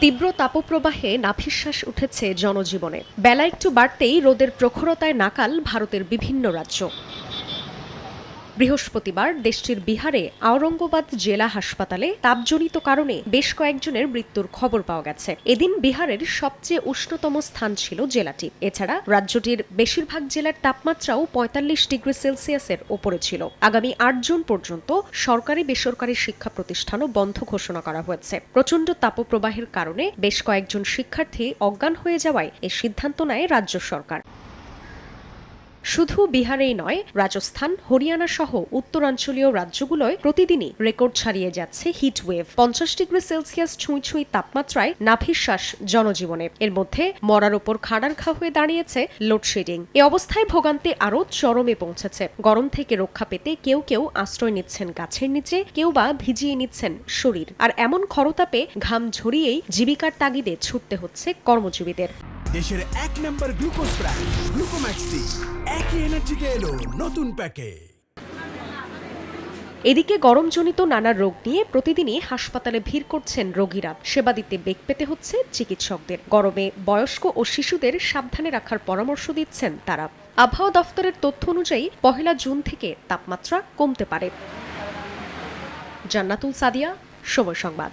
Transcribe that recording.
তীব্র তাপপ্রবাহে নাভিশ্বাস উঠেছে জনজীবনে। বেলা একটু বাড়তেই রোদের প্রখরতায় নাকাল ভারতের বিভিন্ন রাজ্য। বৃহস্পতিবার দেশটির বিহারে আওরঙ্গাবাদ জেলা হাসপাতালে তাপজনিত কারণে বেশ কয়েকজনের মৃত্যুর খবর পাওয়া গেছে। এদিন বিহারের সবচেয়ে উষ্ণতম স্থান ছিল জেলাটি। এছাড়া রাজ্যটির বেশিরভাগ জেলার তাপমাত্রাও পঁয়তাল্লিশ ডিগ্রি সেলসিয়াসের ওপরে ছিল। আগামী আট জুন পর্যন্ত সরকারি বেসরকারি শিক্ষা প্রতিষ্ঠানও বন্ধ ঘোষণা করা হয়েছে। প্রচণ্ড তাপপ্রবাহের কারণে বেশ কয়েকজন শিক্ষার্থী অজ্ঞান হয়ে যাওয়ায় এ সিদ্ধান্ত নেয় রাজ্য সরকার। শুধু বিহারেই নয়, রাজস্থান, হরিয়ানা সহ উত্তরাঞ্চলীয় রাজ্যগুলোয় প্রতিদিনই রেকর্ড ছাড়িয়ে যাচ্ছে হিট ওয়েভ। পঞ্চাশ ডিগ্রি সেলসিয়াস ছুঁই ছুঁই তাপমাত্রায় নাভিশ্বাস জনজীবনে। এর মধ্যে মরার ওপর খাড়ার খা হয়ে দাঁড়িয়েছে লোডশেডিং। এ অবস্থায় ভোগান্তি আরও চরমে পৌঁছেছে। গরম থেকে রক্ষা পেতে কেউ কেউ আশ্রয় নিচ্ছেন গাছের নিচে, কেউ বা ভিজিয়ে নিচ্ছেন শরীর। আর এমন খরতাপে ঘাম ঝরিয়েই জীবিকার তাগিদে ছুটতে হচ্ছে কর্মজীবীদের। দেশের এক নম্বর গ্লুকোজ ব্র্যান্ড গ্লুকোম্যাক্সটি একই এনার্জিতে এলো নতুন প্যাকে। এদিকে গরমজনিত নানা রোগ নিয়ে প্রতিদিনই হাসপাতালে ভিড় করছেন রোগীরা। সেবা দিতে বেগ পেতে হচ্ছে চিকিৎসকদের। গরমে বয়স্ক ও শিশুদের সাবধানে রাখার পরামর্শ দিচ্ছেন তারা। আবহাওয়া দফতরের তথ্য অনুযায়ী পহেলা জুন থেকে তাপমাত্রা কমতে পারে। জান্নাতুল সাদিয়া, সময় সংবাদ।